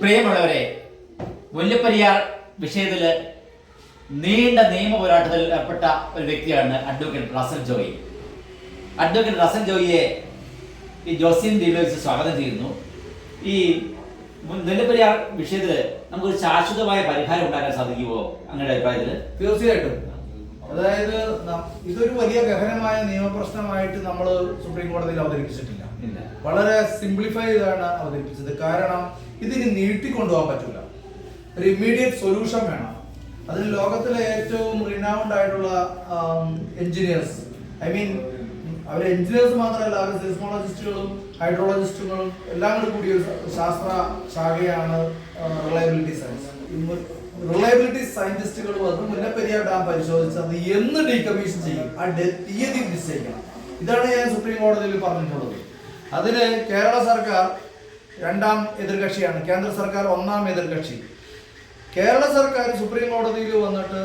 പ്രിയമുള്ളവരെ മുല്ലപ്പെരിയാർ വിഷയത്തിൽ നീണ്ട നിയമ പോരാട്ടത്തിൽ ഏർപ്പെട്ട ഒരു വ്യക്തിയാണ് advocate Russell Joy. Advocate Russell ജോയിയെ ഈ ജോസിൻ ദീപിച്ച് സ്വാഗതം ചെയ്യുന്നു. ഈ മുല്ലപ്പെരിയാർ വിഷയത്തിൽ നമുക്കൊരു ശാശ്വതമായ പരിഹാരം ഉണ്ടാക്കാൻ സാധിക്കുമോ അങ്ങയുടെ അഭിപ്രായത്തിൽ തീർച്ചയായിട്ടും. അതായത് ഇതൊരു വലിയ ഗഹനമായ നിയമപ്രശ്നമായിട്ട് നമ്മൾ സുപ്രീം കോടതിയിൽ അവതരിപ്പിച്ചിട്ടില്ല. വളരെ സിംപ്ലിഫൈ ചെയ്താണ് അവതരിപ്പിച്ചത്. കാരണം ഇതിന് നീട്ടിക്കൊണ്ടുപോകാൻ പറ്റില്ല ഒരു ഇമ്മീഡിയറ്റ് സൊല്യൂഷൻ വേണം. അതിന് ലോകത്തിലെ ഏറ്റവും റിനൗണ്ട് ആയിട്ടുള്ള എഞ്ചിനീയേഴ്സ് ഐ മീൻ അവർ എഞ്ചിനീയേഴ്സ് മാത്രമല്ല അവർ സിസ്മോളജിസ്റ്റുകളും ഹൈഡ്രോളജിസ്റ്റുകളും എല്ലാം കൂടി കൂടിയ ശാസ്ത്ര ശാഖയാണ് റിലയബിലിറ്റി സയൻസ് റിലയബിലിറ്റി സയന്റിസ്റ്റുകളും വന്ന് മുല്ലപ്പെരിയാർ ഡാം പരിശോധിച്ച് അത് എന്ന് ഡീകമ്മീഷൻ ചെയ്യും ആ തീയതി നിശ്ചയിക്കണം. ഇതാണ് ഞാൻ സുപ്രീം കോടതിയിൽ പറഞ്ഞിട്ടുള്ളത്. അതിന് കേരള സർക്കാർ രണ്ടാം എതിർകക്ഷിയാണ്. കേന്ദ്ര സർക്കാർ ഒന്നാം എതിർകക്ഷി. കേരള സർക്കാർ സുപ്രീം കോടതിയിൽ വന്നിട്ട്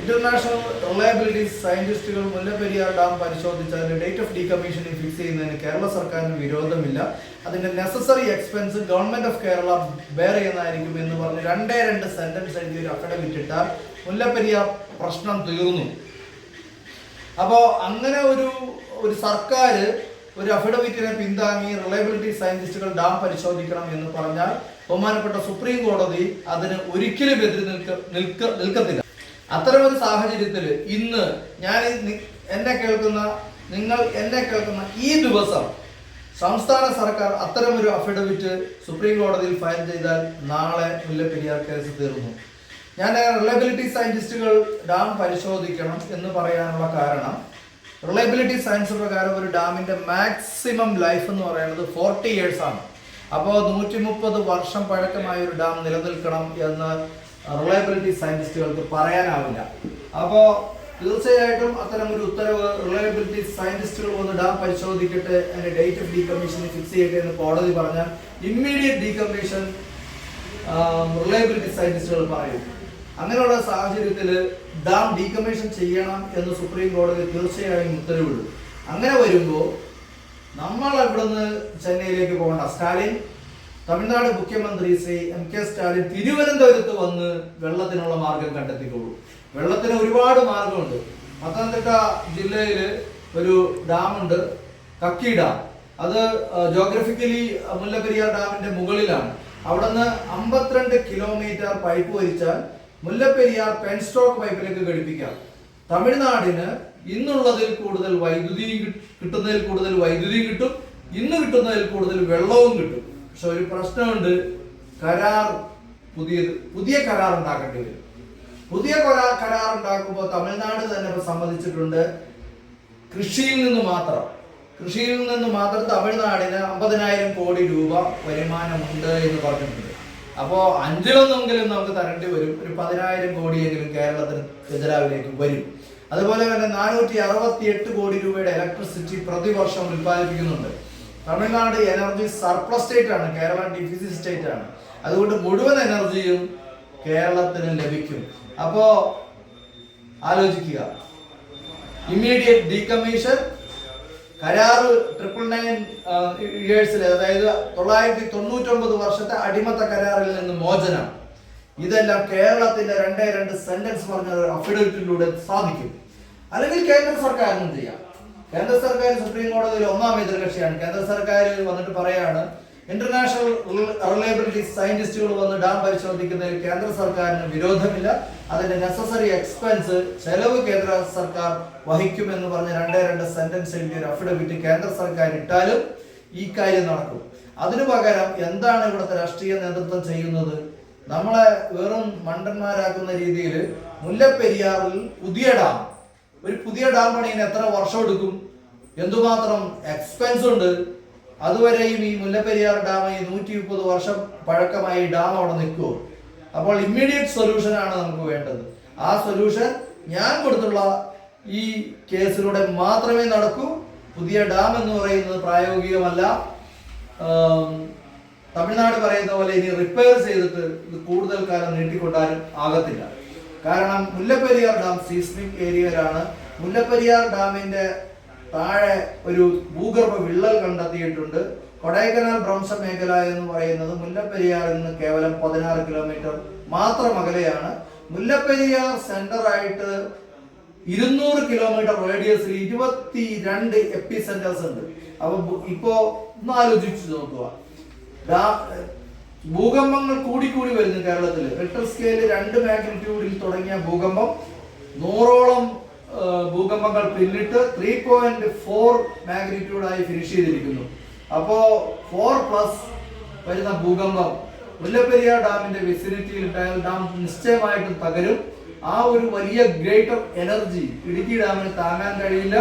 ഇന്റർനാഷണൽ റിലയബിലിറ്റി സയന്റിസ്റ്റുകൾ മുല്ലപ്പെരിയാർ ഡാം പരിശോധിച്ച് അതിന്റെ ഡേറ്റ് ഓഫ് ഡീകമ്മീഷനിങ് ഫിക്സ് ചെയ്യുന്നതിന് കേരള സർക്കാരിന് വിരോധമില്ല. അതിന്റെ necessary expense government of Kerala bear ചെയ്യുന്നതായിരിക്കും എന്ന് പറഞ്ഞ് രണ്ടേ രണ്ട് സെന്റൻസ് എഴുതി ഒരു അഫിഡവിറ്റ് ഇട്ടാൽ മുല്ലപ്പെരിയാർ പ്രശ്നം തീർന്നു. അപ്പോ അങ്ങനെ ഒരു ഒരു സർക്കാർ ഒരു അഫിഡവിറ്റിനെ പിന്താങ്ങി റിലയബിലിറ്റി സയന്റിസ്റ്റുകൾ ഡാം പരിശോധിക്കണം എന്ന് പറഞ്ഞാൽ ബഹുമാനപ്പെട്ട സുപ്രീം കോടതി അതിന് ഒരിക്കലും എതിര് നിൽക്ക നിൽക്ക നിൽക്കത്തില്ല. അത്തരമൊരു സാഹചര്യത്തിൽ ഇന്ന് ഞാൻ എന്നെ കേൾക്കുന്ന നിങ്ങൾ എന്നെ കേൾക്കുന്ന ഈ ദിവസം സംസ്ഥാന സർക്കാർ അത്തരമൊരു അഫിഡവിറ്റ് സുപ്രീം കോടതിയിൽ ഫയൽ ചെയ്താൽ നാളെ മുല്ലപ്പെരിയാർ കേസ് തീർന്നു. ഞാൻ റിലയബിലിറ്റി സയന്റിസ്റ്റുകൾ ഡാം പരിശോധിക്കണം എന്ന് പറയാനുള്ള കാരണം റിലയബിലിറ്റി സയൻസ് പ്രകാരം ഒരു ഡാമിന്റെ മാക്സിമം ലൈഫ് എന്ന് പറയുന്നത് ഫോർട്ടി ഇയേഴ്സ് ആണ്. അപ്പോൾ നൂറ്റി മുപ്പത് വർഷം പഴക്കമായ ഒരു ഡാം നിലനിൽക്കണം എന്ന് റിലയബിലിറ്റി സയന്റിസ്റ്റുകൾക്ക് പറയാനാവില്ല. അപ്പോൾ തീർച്ചയായിട്ടും അത്തരം ഒരു ഉത്തരവ് റിലയബിലിറ്റി സയന്റിസ്റ്റുകൾ വന്ന് ഡാം പരിശോധിക്കട്ടെ അതിന്റെ ഡേറ്റ് ഓഫ് ഡീകമ്മീഷൻ ഫിക്സ് ചെയ്യട്ടെ എന്ന് കോടതി പറഞ്ഞാൽ ഇമ്മീഡിയറ്റ് ഡീകമ്മീഷൻ റിലയബിലിറ്റി സയന്റിസ്റ്റുകൾ പറയും. അങ്ങനെയുള്ള സാഹചര്യത്തിൽ ഡാം ഡീകമ്മീഷൻ ചെയ്യണം എന്ന് സുപ്രീം കോടതി തീർച്ചയായും ഉത്തരവിടും അങ്ങനെ വരുമ്പോൾ നമ്മൾ ഇവിടുന്ന് ചെന്നൈയിലേക്ക് പോകണ്ട. സ്റ്റാലിൻ തമിഴ്നാട് മുഖ്യമന്ത്രി ശ്രീ എം കെ സ്റ്റാലിൻ തിരുവനന്തപുരത്ത് വന്ന് വെള്ളത്തിനുള്ള മാർഗം കണ്ടെത്തിക്കോളൂ വെള്ളത്തിന് ഒരുപാട് മാർഗമുണ്ട്. പത്തനംതിട്ട ജില്ലയിൽ ഒരു ഡാമുണ്ട് കക്കി ഡാം. അത് ജോഗ്രഫിക്കലി മുല്ലപ്പെരിയാർ ഡാമിന്റെ മുകളിലാണ്. അവിടുന്ന് അമ്പത്തിരണ്ട് കിലോമീറ്റർ പൈപ്പ് വലിച്ചാൽ മുല്ലപ്പെരിയാർ പെൻസ്റ്റോക്ക് പൈപ്പിലേക്ക് ഘടിപ്പിക്കാം. തമിഴ്നാടിന് ഇന്നുള്ളതിൽ കൂടുതൽ വൈദ്യുതി കിട്ടുന്നതിൽ കൂടുതൽ വൈദ്യുതി കിട്ടും. ഇന്ന് കിട്ടുന്നതിൽ കൂടുതൽ വെള്ളവും കിട്ടും. പക്ഷെ ഒരു പ്രശ്നമുണ്ട്. കരാർ പുതിയത് പുതിയ കരാർ ഉണ്ടാക്കേണ്ടി വരും. പുതിയ കരാർ ഉണ്ടാക്കുമ്പോൾ തമിഴ്നാട് തന്നെ ഇപ്പൊ സമ്മതിച്ചിട്ടുണ്ട്. കൃഷിയിൽ നിന്ന് മാത്രം. കൃഷിയിൽ നിന്ന് മാത്രം തമിഴ്നാടിന് അമ്പതിനായിരം കോടി രൂപ വരുമാനമുണ്ട് എന്ന് പറഞ്ഞിട്ടുണ്ട്. അപ്പോൾ അഞ്ചിലൊന്നെങ്കിലും നമുക്ക് തരേണ്ടി വരും. ഒരു പതിനായിരം കോടിയെങ്കിലും കേരളത്തിന് ഖജരാവിലേക്ക് വരും. അതുപോലെ തന്നെ നാനൂറ്റി അറുപത്തി എട്ട് കോടി രൂപയുടെ ഇലക്ട്രിസിറ്റി പ്രതിവർഷം ഉൽപ്പാദിപ്പിക്കുന്നുണ്ട്. തമിഴ്നാട് എനർജി സർപ്ലസ് സ്റ്റേറ്റ് ആണ്. കേരള ഡിഫിസിറ്റ് സ്റ്റേറ്റ് ആണ്. അതുകൊണ്ട് മുഴുവൻ എനർജിയും കേരളത്തിന് ലഭിക്കും. അപ്പോ ആലോചിക്കുക. ഇമ്മീഡിയറ്റ് ഡീകമ്മീഷൻ കരാറ് ട്രിപ്പിൾ നയൻ ഇയേഴ്സിൽ അതായത് തൊള്ളായിരത്തി തൊണ്ണൂറ്റൊമ്പത് വർഷത്തെ അടിമത്ത കരാറിൽ നിന്ന് മോചനം. ഇതെല്ലാം കേരളത്തിന്റെ രണ്ടേ രണ്ട് സെന്റൻസ് പറഞ്ഞ അഫിഡവിറ്റിലൂടെ സാധിക്കും. അല്ലെങ്കിൽ കേന്ദ്ര സർക്കാരിനും ചെയ്യാം? കേന്ദ്ര സർക്കാർ സുപ്രീം കോടതിയിൽ ഒന്നാം എതിർകക്ഷിയാണ്. കേന്ദ്ര സർക്കാർ വന്നിട്ട് പറയാണ് ഇന്റർനാഷണൽ റിലയബിലിറ്റി സയന്റിസ്റ്റുകൾ വന്ന് ഡാം പരിശോധിക്കുന്നതിൽ കേന്ദ്ര സർക്കാരിന് വിരോധമില്ല. അതിന്റെ നെസസറി എക്സ്പെൻസ് ചെലവ് കേന്ദ്ര സർക്കാർ വഹിക്കുമെന്ന് പറഞ്ഞ രണ്ടേ രണ്ട് സെന്റൻസ് എഴുതിയ ഒരു അഫിഡവിറ്റ് കേന്ദ്ര സർക്കാർ ഇട്ടാലും ഈ കാര്യം നടക്കും. അതിനു പകരം എന്താണ് ഇവിടുത്തെ രാഷ്ട്രീയ നേതൃത്വം ചെയ്യുന്നത്? നമ്മളെ വെറും മണ്ടന്മാരാക്കുന്ന രീതിയിൽ മുല്ലപ്പെരിയാറിൽ പുതിയ ഡാം. ഒരു പുതിയ ഡാം പണിയാൻ എത്ര വർഷം എടുക്കും? എന്തുമാത്രം എക്സ്പെൻസ് ഉണ്ട്? അതുവരെയും ഈ മുല്ലപ്പെരിയാർ ഡാം ഈ നൂറ്റി മുപ്പത് വർഷം പഴക്കമായി ഡാം അവിടെ നിൽക്കുമോ അപ്പോൾ ഇമ്മീഡിയറ്റ് സൊല്യൂഷൻ ആണ് നമുക്ക് വേണ്ടത്. ആ സൊല്യൂഷൻ ഞാൻ കൊടുത്തുള്ള ഈ കേസിലൂടെ മാത്രമേ നടക്കൂ. പുതിയ ഡാം എന്ന് പറയുന്നത് പ്രായോഗികമല്ല. തമിഴ്നാട് പറയുന്ന പോലെ ഇനി റിപ്പയർ ചെയ്തിട്ട് ഇത് കൂടുതൽ കാലം നീട്ടിക്കൊണ്ടാലും ആകത്തില്ല. കാരണം മുല്ലപ്പെരിയാർ ഡാം സീസ്മിക് ഏരിയയിലാണ് മുല്ലപ്പെരിയാർ ഡാമിന്റെ താഴെ ഒരു ഭൂഗർഭ വിള്ളൽ കണ്ടെത്തിയിട്ടുണ്ട്. കൊടൈക്കനാൽ ഭ്രംശ മേഖല എന്ന് പറയുന്നത് മുല്ലപ്പെരിയാറിൽ നിന്ന് കേവലം പതിനാറ് കിലോമീറ്റർ മാത്രം അകലെയാണ് മുല്ലപ്പെരിയാർ സെന്റർ ആയിട്ട് ഇരുന്നൂറ് കിലോമീറ്റർ റേഡിയസിൽ ഇരുപത്തി രണ്ട് എപ്പി സെന്റേഴ്സ് ഉണ്ട്. അപ്പൊ ഇപ്പോ ഒന്ന് ആലോചിച്ച് നോക്കുക. ഭൂകമ്പങ്ങൾ കൂടിക്കൂടി വരുന്നു കേരളത്തിൽ റിട്ടർ സ്കെയിലിൽ രണ്ട് മാഗ്നിറ്റ്യൂഡിൽ തുടങ്ങിയ ഭൂകമ്പം നൂറോളം ഭൂകമ്പങ്ങൾ പിന്നിട്ട് ത്രീ പോയിന്റ് ഫോർ മാഗ്നിറ്റ്യൂഡായി ഫിനിഷ് ചെയ്തിരിക്കുന്നു. അപ്പോ ഫോർ പ്ലസ് വരുന്ന ഭൂകമ്പം മുല്ലപ്പെരിയാർ ഡാമിന്റെ വിസിനിറ്റിയിൽ ഉണ്ടായാൽ ഡാം നിശ്ചയമായിട്ടും തകരും. ആ ഒരു വലിയ ഗ്രേറ്റർ എനർജി ഇടുക്കി ഡാമിന് താങ്ങാൻ കഴിയില്ല.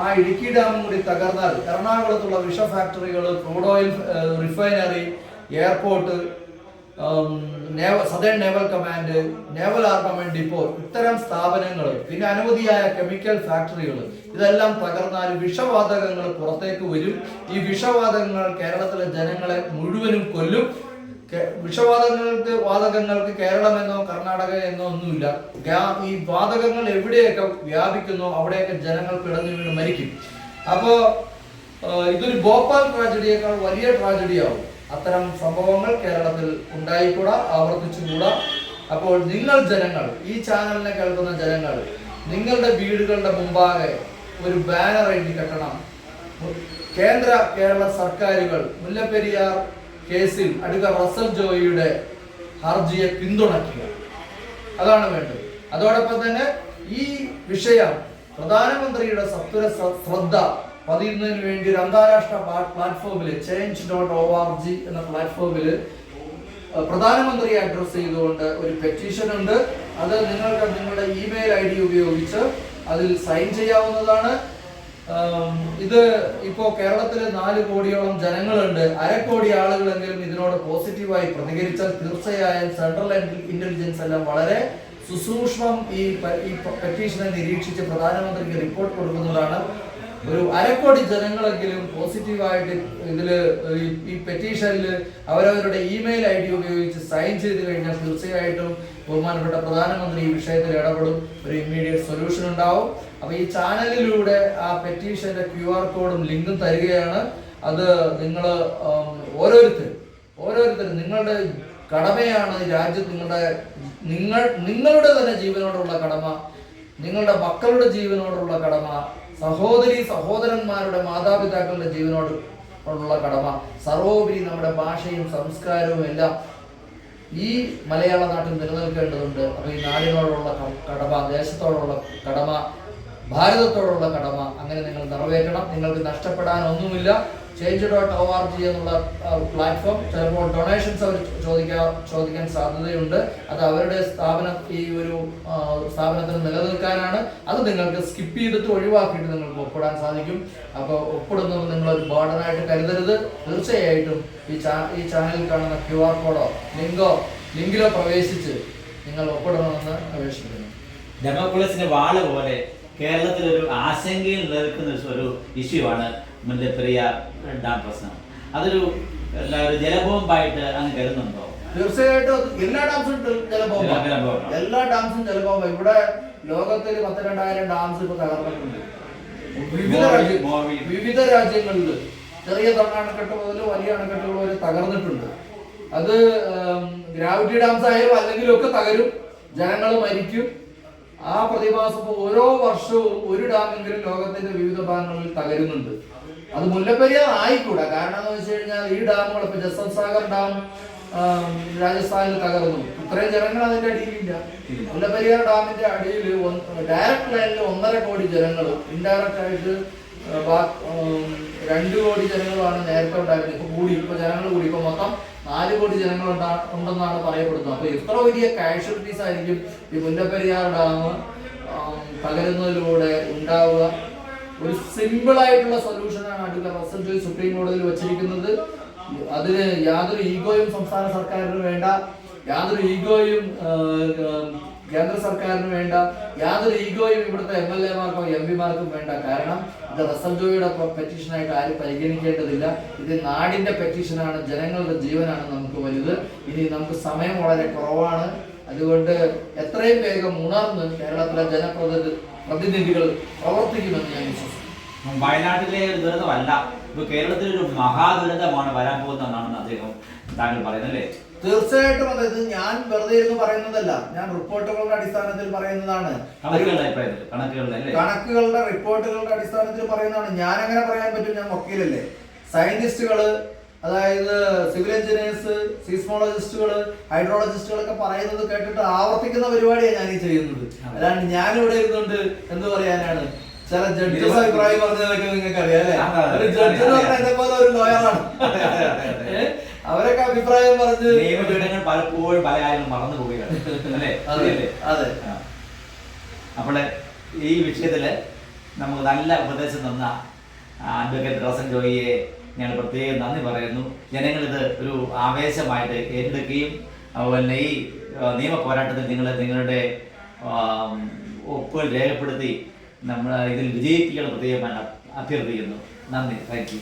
ആ ഇടുക്കി ഡാമും കൂടി തകർന്നാൽ എറണാകുളത്തുള്ള വിഷ ഫാക്ടറികൾ crude oil refinery airport southern naval command naval armament depot ഇത്തരം സ്ഥാപനങ്ങൾ പിന്നെ അനവധിയായ കെമിക്കൽ ഫാക്ടറികൾ ഇതെല്ലാം തകർന്നാൽ വിഷവാതകങ്ങൾ പുറത്തേക്ക് വരും. ഈ വിഷവാതകങ്ങൾ കേരളത്തിലെ ജനങ്ങളെ മുഴുവനും കൊല്ലും. വിഷവാതകങ്ങൾക്ക് വാതകങ്ങൾക്ക് കേരളം എന്നോ കർണാടക എന്നോ ഒന്നുമില്ല. ഈ വാതകങ്ങൾ എവിടെയൊക്കെ വ്യാപിക്കുന്നു അവിടെയൊക്കെ ജനങ്ങൾ കിടന്നു വീണ് മരിക്കും. അപ്പോ ഇതൊരു ഭോപ്പാൽ ട്രാജഡിയേക്കാൾ വലിയ ട്രാജഡിയാവും അത്തരം സംഭവങ്ങൾ കേരളത്തിൽ ഉണ്ടായിക്കൂടാ ആവർത്തിച്ചുകൂടാ. അപ്പോൾ നിങ്ങൾ ജനങ്ങൾ ഈ ചാനലിനെ കേൾക്കുന്ന ജനങ്ങൾ നിങ്ങളുടെ വീടുകളുടെ മുമ്പാകെ ഒരു ബാനർ എഴുതി കെട്ടണം. കേന്ദ്ര കേരള സർക്കാരുകൾ മുല്ലപ്പെരിയാർ കേസിൽ അടുക്ക റസൽ ജോയിയുടെ ഹർജിയെ പിന്തുണയ്ക്കുക. അതാണ് വേണ്ടത്. അതോടൊപ്പം തന്നെ ഈ വിഷയം പ്രധാനമന്ത്രിയുടെ സത്വര ശ്ര- ശ്രദ്ധ പതിയുന്നതിന് വേണ്ടി ഒരു അന്താരാഷ്ട്ര പ്ലാറ്റ്ഫോമിൽ change dot O R G എന്ന പ്ലാറ്റ്ഫോമിൽ പ്രധാനമന്ത്രിയെ അഡ്രസ്സ് ചെയ്തുകൊണ്ട് ഒരു പെറ്റീഷൻ ഉണ്ട്. അത് നിങ്ങൾക്ക് നിങ്ങളുടെ ഇമെയിൽ ഐ ഡി ഉപയോഗിച്ച് അതിൽ സൈൻ ചെയ്യാവുന്നതാണ്. ഇത് ഇപ്പോൾ കേരളത്തിൽ നാല് കോടിയോളം ജനങ്ങളുണ്ട്. അരക്കോടി ആളുകളെങ്കിലും ഇതിനോട് പോസിറ്റീവായി പ്രതികരിച്ചാൽ തീർച്ചയായും സെൻട്രൽ ഇന്റലിജൻസ് എല്ലാം വളരെ സുസൂക്ഷ്മം ഈ പെറ്റീഷനെ നിരീക്ഷിച്ച് പ്രധാനമന്ത്രിക്ക് റിപ്പോർട്ട് കൊടുക്കുന്നതാണ്. ഒരു അരക്കോടി ജനങ്ങളെങ്കിലും പോസിറ്റീവായിട്ട് ഇതിൽ ഈ- പെറ്റീഷനിൽ അവരവരുടെ ഇമെയിൽ ഐ ഡി ഉപയോഗിച്ച് സൈൻ ചെയ്ത് കഴിഞ്ഞാൽ തീർച്ചയായിട്ടും ബഹുമാനപ്പെട്ട പ്രധാനമന്ത്രി ഈ വിഷയത്തിൽ ഇടപെടും. ഒരു ഇമ്മീഡിയറ്റ് സൊല്യൂഷൻ ഉണ്ടാവും. അപ്പൊ ഈ ചാനലിലൂടെ ആ പെറ്റീഷന്റെ ക്യു ആർ കോഡും ലിങ്കും തരികയാണ്. അത് നിങ്ങൾ ഓരോരുത്തരും ഓരോരുത്തരും നിങ്ങളുടെ കടമയാണ് രാജ്യത്ത് നിങ്ങളുടെ നിങ്ങൾ നിങ്ങളുടെ തന്നെ ജീവനോടുള്ള കടമ. നിങ്ങളുടെ മക്കളുടെ ജീവനോടുള്ള കടമ സഹോദരി സഹോദരന്മാരുടെ മാതാപിതാക്കളുടെ ജീവനോട് ഉള്ള കടമ സർവോപരി നമ്മുടെ ഭാഷയും സംസ്കാരവും എല്ലാം ഈ മലയാള നാട്ടിൽ നിലനിൽക്കേണ്ടതുണ്ട്. അപ്പൊ ഈ നാടിനോടുള്ള കടമ ദേശത്തോടുള്ള കടമ ഭാരതത്തോടുള്ള കടമ അങ്ങനെ നിങ്ങൾ നിറവേറ്റണം. നിങ്ങൾക്ക് നഷ്ടപ്പെടാൻ ഒന്നുമില്ല change dot O R G എന്നുള്ള പ്ലാറ്റ്ഫോം ചിലപ്പോൾ ഡൊണേഷൻസ് അവർ ചോദിക്കാൻ ചോദിക്കാൻ സാധ്യതയുണ്ട്. അത് അവരുടെ സ്ഥാപനം ഈ ഒരു സ്ഥാപനത്തിന് നിലനിൽക്കാനാണ്. അത് നിങ്ങൾക്ക് സ്കിപ്പ് ചെയ്തിട്ട് ഒഴിവാക്കിയിട്ട് നിങ്ങൾക്ക് ഒപ്പിടാൻ സാധിക്കും. അപ്പോൾ ഒപ്പിടുന്നത് നിങ്ങളൊരു ബേർഡനായിട്ട് കരുതരുത്. തീർച്ചയായിട്ടും ഈ ചാ ഈ ചാനലിൽ കാണുന്ന ക്യു ആർ കോഡോ ലിങ്കോ ലിങ്കിലോ പ്രവേശിച്ച് നിങ്ങൾ ഒപ്പിടണമെന്ന് അപേക്ഷിക്കുന്നു. ഡെമോക്രസിന്റെ വാൾ പോലെ കേരളത്തിൽ ഒരു ആശങ്കയിൽ നിൽക്കുന്ന ഒരു ഇഷ്യൂ ആണ് മുല്ലപ്പെരിയാർ ഡാം പ്രശ്നം. അതൊരു ജലബോംബായിട്ട് അങ്ങ് കരുതുന്നുണ്ടോ? തീർച്ചയായിട്ടും എല്ലാ ഡാംസും ജലബോംബ. എല്ലാ ഡാംസും ജലബോംബ. ഇവിടെ ലോകത്തിൽ പത്ത് രണ്ടായിരം ഡാംസ് ഇപ്പൊ തകർന്നിട്ടുണ്ട്. വിവിധ വിവിധ രാജ്യങ്ങളിൽ ചെറിയ തണ്ണ അണക്കെട്ട് മുതൽ വലിയ അണക്കെട്ടുകൾ വരെ തകർന്നിട്ടുണ്ട്. അത് ഗ്രാവിറ്റി ഡാംസ് ആയാലും അല്ലെങ്കിലും ഒക്കെ തകരും. ജനങ്ങൾ മരിക്കും. ആ പ്രതിഭാസം ഓരോ വർഷവും ഒരു ഡാമെങ്കിലും ലോകത്തിന്റെ വിവിധ ഭാഗങ്ങളിൽ തകരുന്നുണ്ട്. അത് മുല്ലപ്പെരിയാർ ആയിക്കൂടാ. കാരണം എന്ന് വെച്ച് കഴിഞ്ഞാൽ ഈ ഡാമുകൾ ഇപ്പൊ ജസൻ സാഗർ ഡാം രാജസ്ഥാനിൽ തകർന്നു. ഇത്രയും ജനങ്ങൾ അതിന്റെ അടിയിലില്ല. മുല്ലപ്പെരിയാർ ഡാമിന്റെ അടിയിൽ ഡയറക്ട് ലൈനിൽ ഒന്നര കോടി ജനങ്ങൾ ഇൻഡയറക്റ്റ് ആയിട്ട് രണ്ടു കോടി ജനങ്ങളാണ് നേരത്തെ ഉണ്ടായിരുന്നത്. ഇപ്പൊ കൂടി ഇപ്പൊ ജനങ്ങൾ കൂടി. ഇപ്പൊ മൊത്തം നാല് കോടി ജനങ്ങൾ ഉണ്ടാ- ഉണ്ടെന്നാണ് പറയപ്പെടുന്നത്. അപ്പൊ എത്ര വലിയ കാഷ്വാലിറ്റീസ് ആയിരിക്കും ഈ മുല്ലപ്പെരിയാർ ഡാം തകരുന്നതിലൂടെ ഉണ്ടാവുക? ഒരു സിമ്പിൾ ആയിട്ടുള്ള സൊല്യൂഷനാണ് അടുത്ത റസൽ ജോയ് സുപ്രീം കോടതിയിൽ വെച്ചിരിക്കുന്നത്. അതിന് യാതൊരു ഈഗോയും സംസ്ഥാന സർക്കാരിന് വേണ്ട യാതൊരു ഈഗോയും കേന്ദ്ര സർക്കാരിന് വേണ്ട യാതൊരു ഈഗോയും ഇവിടുത്തെ എം എൽ എമാർക്കോ എം പിമാർക്കും വേണ്ട. കാരണം ഇത് റസൽ ജോയിയുടെ പെറ്റീഷനായിട്ട് ആരും പരിഗണിക്കേണ്ടതില്ല. ഇത് നാടിന്റെ പെറ്റീഷനാണ് ജനങ്ങളുടെ ജീവനാണ് നമുക്ക് വലുത്. ഇനി നമുക്ക് സമയം വളരെ കുറവാണ്. അതുകൊണ്ട് എത്രയും വേഗം ഉണർന്ന് കേരളത്തിലെ ജനപ്രതിനിധി പ്രതിനിധികൾ പ്രവർത്തിക്കുമെന്ന് ഞാൻ വിശ്വസിക്കുന്നു. വയനാട്ടിലെ ഒരു ദുരന്തമല്ല. ഇപ്പൊ കേരളത്തിൽ ഒരു മഹാദുരന്തമാണ് വരാൻ പോകുന്നതെന്നാണ് അദ്ദേഹം താങ്കൾ പറയുന്നത് അല്ലേ തീർച്ചയായിട്ടും അതായത് ഇത് ഞാൻ വെറുതെ ഇരുന്ന് പറയുന്നതല്ല. ഞാൻ റിപ്പോർട്ടുകളുടെ അടിസ്ഥാനത്തിൽ പറയുന്നതാണ്. കണക്കുകളുടെ റിപ്പോർട്ടുകളുടെ അടിസ്ഥാനത്തിൽ പറയുന്നതാണ്. ഞാൻ അങ്ങനെ പറയാൻ പറ്റും ഞാൻ വക്കീലല്ലേ. സയന്റിസ്റ്റുകൾ അതായത് സിവിൽ എഞ്ചിനീയേഴ്സ് സീസ്മോളജിസ്റ്റുകൾ ഹൈഡ്രോളജിസ്റ്റുകളൊക്കെ പറയുന്നത് കേട്ടിട്ട് ആവർത്തിക്കുന്ന പരിപാടിയാണ് ഞാൻ ഈ ചെയ്യുന്നത് അല്ലാണ്ട് ഞാൻ ഇവിടെ ഇരുന്നുകൊണ്ട് എന്ത് പറയാനാണ്? ചില ജഡ്ജസ് അഭിപ്രായം പറഞ്ഞതൊക്കെ നിങ്ങൾക്ക് അറിയാം അല്ലേ. ഒരു ജഡ്ജ് എന്ന് പറഞ്ഞാൽ എന്നെ ഒരു ലോയറാണ് അവരൊക്കെ അഭിപ്രായം പറഞ്ഞ് നിയമപീഠങ്ങൾ പലപ്പോഴും പല കാര്യങ്ങളും മറന്നു പോവുകയാണ്. അല്ലേ? അതെ ഈ വിഷയത്തിൽ നമുക്ക് നല്ല ഉപദേശം തന്ന അഡ്വക്കേറ്റ് റോസൻ ജോയിയെ ഞങ്ങൾ പ്രത്യേകം നന്ദി പറയുന്നു. ജനങ്ങളിത് ഒരു ആവേശമായിട്ട് ഏറ്റെടുക്കുകയും അതുപോലെ ഈ നിയമ പോരാട്ടത്തിൽ നിങ്ങൾ നിങ്ങളുടെ ഒപ്പുകൾ രേഖപ്പെടുത്തി നമ്മൾ ഇതിൽ വിജയിപ്പിക്കണം പ്രത്യേകമായി അഭ്യർത്ഥിക്കുന്നു. നന്ദി. Thank you